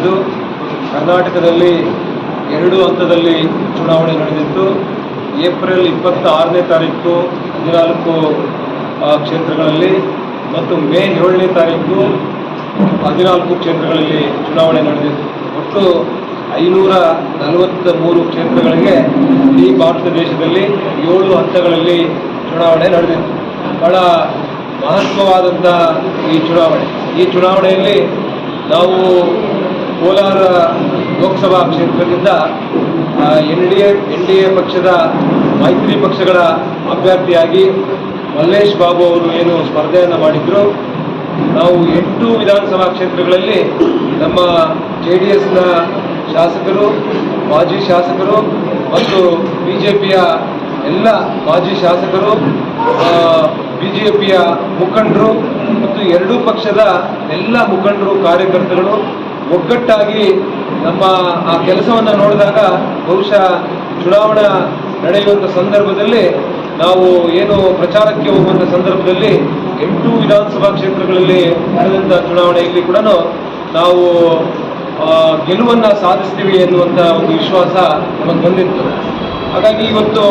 ನಡೆದಿದ್ದು. ಕರ್ನಾಟಕದಲ್ಲಿ ಎರಡು ಹಂತದಲ್ಲಿ ಚುನಾವಣೆ ನಡೆದಿತ್ತು. ಏಪ್ರಿಲ್ ಇಪ್ಪತ್ತ ಆರನೇ ತಾರೀಕು ಹದಿನಾಲ್ಕು ಕ್ಷೇತ್ರಗಳಲ್ಲಿ ಮತ್ತು ಮೇ ಏಳನೇ ತಾರೀಕು ಹದಿನಾಲ್ಕು ಕ್ಷೇತ್ರಗಳಲ್ಲಿ ಚುನಾವಣೆ ನಡೆದಿತ್ತು. ಒಟ್ಟು ಐನೂರ ನಲವತ್ತ ಮೂರು ಕ್ಷೇತ್ರಗಳಿಗೆ ಈ ಭಾರತ ದೇಶದಲ್ಲಿ ಏಳು ಹಂತಗಳಲ್ಲಿ ಚುನಾವಣೆ ನಡೆದಿತ್ತು. ಬಹಳ ಮಹತ್ವವಾದಂಥ ಈ ಚುನಾವಣೆ. ಈ ಚುನಾವಣೆಯಲ್ಲಿ ನಾವು ಕೋಲಾರ ಲೋಕಸಭಾ ಕ್ಷೇತ್ರದಿಂದ N D A N D A ಪಕ್ಷದ ಮೈತ್ರಿ ಪಕ್ಷಗಳ ಅಭ್ಯರ್ಥಿಯಾಗಿ ಮಲ್ಲೇಶ್ ಬಾಬು ಅವರು ಏನು ಸ್ಪರ್ಧೆಯನ್ನು ಮಾಡಿದ್ರು. ನಾವು ಎಂಟು ವಿಧಾನಸಭಾ ಕ್ಷೇತ್ರಗಳಲ್ಲಿ ನಮ್ಮ ಜೆ ಡಿ ಎಸ್ನ ಶಾಸಕರು, ಮಾಜಿ ಶಾಸಕರು ಮತ್ತು ಬಿ ಜೆ ಪಿಯ ಎಲ್ಲ ಮಾಜಿ ಶಾಸಕರು ಬಿ ಜೆ ಪಿಯ ಮುಖಂಡರು ಮತ್ತು ಎರಡೂ ಪಕ್ಷದ ಎಲ್ಲ ಮುಖಂಡರು ಕಾರ್ಯಕರ್ತರು ಒಗ್ಗಟ್ಟಾಗಿ ನಮ್ಮ ಆ ಕೆಲಸವನ್ನು ನೋಡಿದಾಗ ಬಹುಶಃ ಚುನಾವಣಾ ನಡೆಯುವಂಥ ಸಂದರ್ಭದಲ್ಲಿ ನಾವು ಏನು ಪ್ರಚಾರಕ್ಕೆ ಹೋಗುವಂಥ ಸಂದರ್ಭದಲ್ಲಿ ಎಂಟು ವಿಧಾನಸಭಾ ಕ್ಷೇತ್ರಗಳಲ್ಲಿ ನಡೆದಂಥ ಚುನಾವಣೆಯಲ್ಲಿ ಕೂಡ ನಾವು ಗೆಲುವನ್ನು ಸಾಧಿಸ್ತೀವಿ ಎನ್ನುವಂಥ ಒಂದು ವಿಶ್ವಾಸ ನಮಗೆ ಬಂದಿತ್ತು. ಹಾಗಾಗಿ ಇವತ್ತು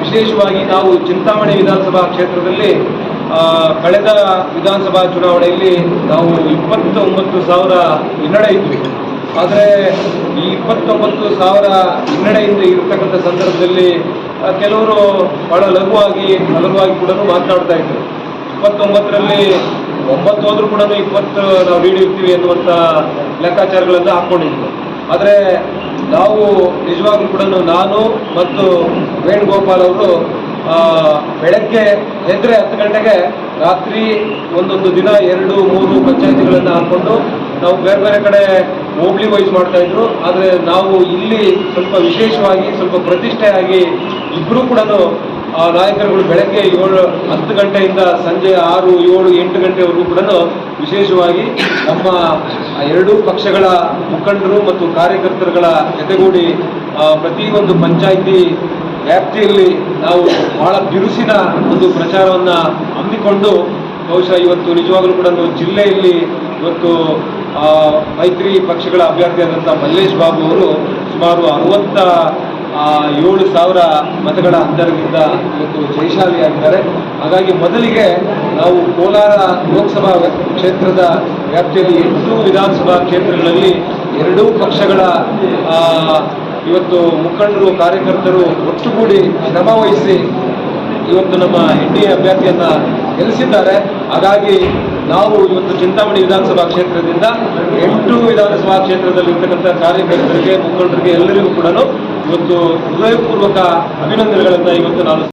ವಿಶೇಷವಾಗಿ ನಾವು ಚಿಂತಾಮಣಿ ವಿಧಾನಸಭಾ ಕ್ಷೇತ್ರದಲ್ಲಿ ಕಳೆದ ವಿಧಾನಸಭಾ ಚುನಾವಣೆಯಲ್ಲಿ ನಾವು ಇಪ್ಪತ್ತೊಂಬತ್ತು ಸಾವಿರ ಹಿನ್ನಡೆ ಇದ್ವಿ. ಆದರೆ ಈ ಇಪ್ಪತ್ತೊಂಬತ್ತು ಸಾವಿರ ಹಿನ್ನಡೆಯಿಂದ ಇರತಕ್ಕಂಥ ಸಂದರ್ಭದಲ್ಲಿ ಕೆಲವರು ಬಹಳ ಲಘುವಾಗಿ ಹಲವಾಗಿ ಕೂಡ ಮಾತನಾಡ್ತಾ ಇದ್ರು. ಇಪ್ಪತ್ತೊಂಬತ್ತರಲ್ಲಿ ಒಂಬತ್ತು ಹೋದ್ರೂ ಕೂಡ ಇಪ್ಪತ್ತು ನಾವು ಹಿಡಿಯುತ್ತೀವಿ ಎನ್ನುವಂಥ ಲೆಕ್ಕಾಚಾರಗಳನ್ನು ಹಾಕ್ಕೊಂಡಿದ್ರು ಆದರೆ ನಾವು ನಿಜವಾಗ್ಲೂ ಕೂಡ ನಾನು ಮತ್ತು ವೇಣುಗೋಪಾಲ್ ಅವರು ಬೆಳಗ್ಗೆ ಎದ್ರೆ ಹತ್ತು ಗಂಟೆಗೆ ರಾತ್ರಿ ಒಂದೊಂದು ದಿನ ಎರಡು, ಮೂರು ಪಂಚಾಯಿತಿಗಳನ್ನು ಹಾಕ್ಕೊಂಡು ನಾವು ಬೇರೆ ಬೇರೆ ಕಡೆ ಹೋಬ್ಳಿ ವೈಸ್ ಮಾಡ್ತಾ ಇದ್ರು. ಆದರೆ ನಾವು ಇಲ್ಲಿ ಸ್ವಲ್ಪ ವಿಶೇಷವಾಗಿ, ಸ್ವಲ್ಪ ಪ್ರತಿಷ್ಠೆಯಾಗಿ ಇಬ್ಬರೂ ಕೂಡ ನಾಯಕರುಗಳು ಬೆಳಗ್ಗೆ ಏಳು, ಹತ್ತು ಗಂಟೆಯಿಂದ ಸಂಜೆ ಆರು, ಏಳು, ಎಂಟು ಗಂಟೆವರೆಗೂ ಕೂಡ ವಿಶೇಷವಾಗಿ ನಮ್ಮ ಎರಡೂ ಪಕ್ಷಗಳ ಮುಖಂಡರು ಮತ್ತು ಕಾರ್ಯಕರ್ತರುಗಳ ಜೊತೆಗೂಡಿ ಪ್ರತಿಯೊಂದು ಪಂಚಾಯಿತಿ ವ್ಯಾಪ್ತಿಯಲ್ಲಿ ನಾವು ಬಹಳ ಬಿರುಸಿನ ಒಂದು ಪ್ರಚಾರವನ್ನು ಹಮ್ಮಿಕೊಂಡು, ಬಹುಶಃ ಇವತ್ತು ನಿಜವಾಗಲೂ ಕೂಡ ಜಿಲ್ಲೆಯಲ್ಲಿ ಇವತ್ತು ಮೈತ್ರಿ ಪಕ್ಷಗಳ ಅಭ್ಯರ್ಥಿಯಾದಂಥ ಮಲ್ಲೇಶ್ ಬಾಬು ಅವರು ಸುಮಾರು ಅರವತ್ತ ಏಳು ಸಾವಿರ ಮತಗಳ ಅಂತರದಿಂದ ಇವತ್ತು ಜಯಶಾಲಿಯಾಗಿದ್ದಾರೆ. ಹಾಗಾಗಿ ಮೊದಲಿಗೆ ನಾವು ಕೋಲಾರ ಲೋಕಸಭಾ ಕ್ಷೇತ್ರದ ವ್ಯಾಪ್ತಿಯಲ್ಲಿ ಎಂಟು ವಿಧಾನಸಭಾ ಕ್ಷೇತ್ರಗಳಲ್ಲಿ ಎರಡೂ ಪಕ್ಷಗಳ ಇವತ್ತು ಮುಖಂಡರು, ಕಾರ್ಯಕರ್ತರು ಒಟ್ಟುಗೂಡಿ ಶ್ರಮ ವಹಿಸಿ ಇವತ್ತು ನಮ್ಮ ಎನ್ ಡಿ ಎ ಅಭ್ಯರ್ಥಿಯನ್ನ ಗೆಲ್ಲಿಸಿದ್ದಾರೆ. ಹಾಗಾಗಿ ನಾವು ಇವತ್ತು ಚಿಂತಾಮಣಿ ವಿಧಾನಸಭಾ ಕ್ಷೇತ್ರದಿಂದ ಎಂಟು ವಿಧಾನಸಭಾ ಕ್ಷೇತ್ರದಲ್ಲಿರ್ತಕ್ಕಂಥ ಕಾರ್ಯಕರ್ತರಿಗೆ, ಮುಖಂಡರಿಗೆ ಎಲ್ಲರಿಗೂ ಕೂಡ ಇವತ್ತು ಹೃದಯಪೂರ್ವಕ ಅಭಿನಂದನೆಗಳನ್ನು ಇವತ್ತು ನಾನು